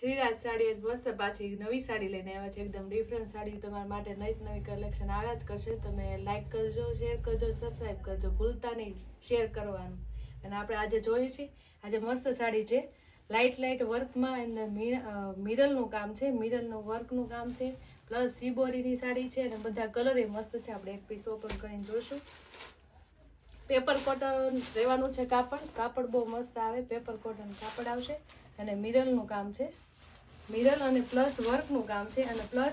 શ્રીરાજ સાડી જ મસ્ત પાછી નવી સાડી લઈને આવ્યા છે. એકદમ ડિફરન્ટ સાડી તમારા માટે નવી નવી કલેક્શન આવ્યા જ કરશે. તમે લાઈક કરજો શેર કરજો સબસ્ક્રાઈબ કરજો. ભૂલતા નહીં શેર કરવાનું. અને આપણે આજે જોઈએ છીએ, આજે મસ્ત સાડી છે. લાઇટ લાઇટ વર્કમાં એને મિરલનું કામ છે. મિરલનું વર્કનું કામ છે. પ્લસ સીબોરીની સાડી છે અને બધા કલર એ મસ્ત છે. આપણે એક પીસ ઓપન કરીને જોઈશું પેપર કોટન રહેવાનું છે કાપડ. કાપડ બહુ મસ્ત આવે. પેપર કોટન કાપડ આવશે. અને મિરલનું કામ છે. મિરલ અને પ્લસ વર્કનું કામ છે. અને પ્લસ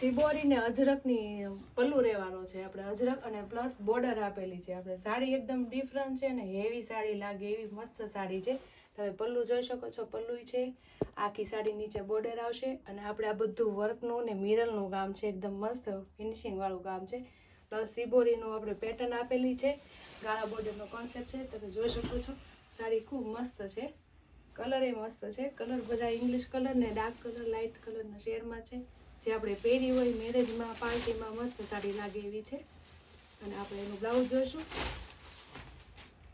સિબોરી ને અજરકની પલ્લુ રહેવાનો છે આપણે. અજરક અને પ્લસ બોર્ડર આપેલી છે. આપણે સાડી એકદમ ડિફરન્ટ છે ને હેવી સાડી લાગે એવી મસ્ત સાડી છે. તમે પલ્લુ જોઈ શકો છો. પલ્લુ છે. આખી સાડી નીચે બોર્ડર આવશે. અને આપણે આ બધું વર્કનું ને મિરલનું કામ છે. એકદમ મસ્ત ફિનિશિંગવાળું કામ છે. પ્લસ સિબોરીનું આપણે પેટર્ન આપેલી છે. ગાળા બોર્ડરનો કોન્સેપ્ટ છે. તમે જોઈ શકો છો. સાડી ખૂબ મસ્ત છે. કલર એ મસ્ત છે. કલર બધા ઇંગ્લિશ કલર ને ડાર્ક કલર લાઇટ કલરના શેડમાં છે. જે આપણે પહેરી હોય મેરેજમાં પાર્ટીમાં મસ્ત સાડી લાગે એવી છે. અને આપણે એનું બ્લાઉઝ જોઈશું.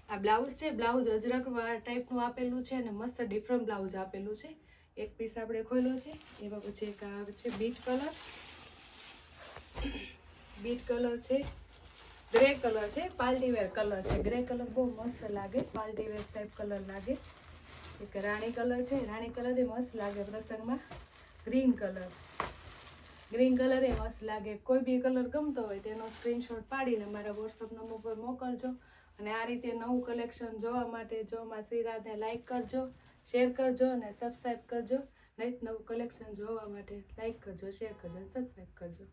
આ બ્લાઉઝ છે. બ્લાઉઝ અજરક ટાઈપનું આપેલું છે અને મસ્ત ડિફરન્ટ બ્લાઉઝ આપેલું છે. એક પીસ આપણે ખોલ્યો છે. એમાં પછી એક છે બીટ કલર બીટ કલર છે, ગ્રે કલર છે પાર્ટી વેર કલર છે. ગ્રે કલર બહુ મસ્ત લાગે પાર્ટી વેર ટાઈપ કલર લાગે. એક રાણી કલર છે, રાણી કલર એ મસ્ત લાગે પ્રસંગમાં. Green colour. ગ્રીન કલર એ મસ્ત લાગે. કોઈ બી કલર ગમતો હોય તેનો સ્ક્રીનશોટ પાડીને મારા વોટ્સઅપ નંબર પર મોકલજો. અને આ રીતે નવું કલેક્શન જોવા માટે જો માં શ્રીરાધને લાઈક કરજો શેર કરજો અને સબસ્ક્રાઈબ કરજો. નેટ નવું કલેક્શન જોવા માટે લાઈક કરજો શેર કરજો અને સબસ્ક્રાઈબ કરજો.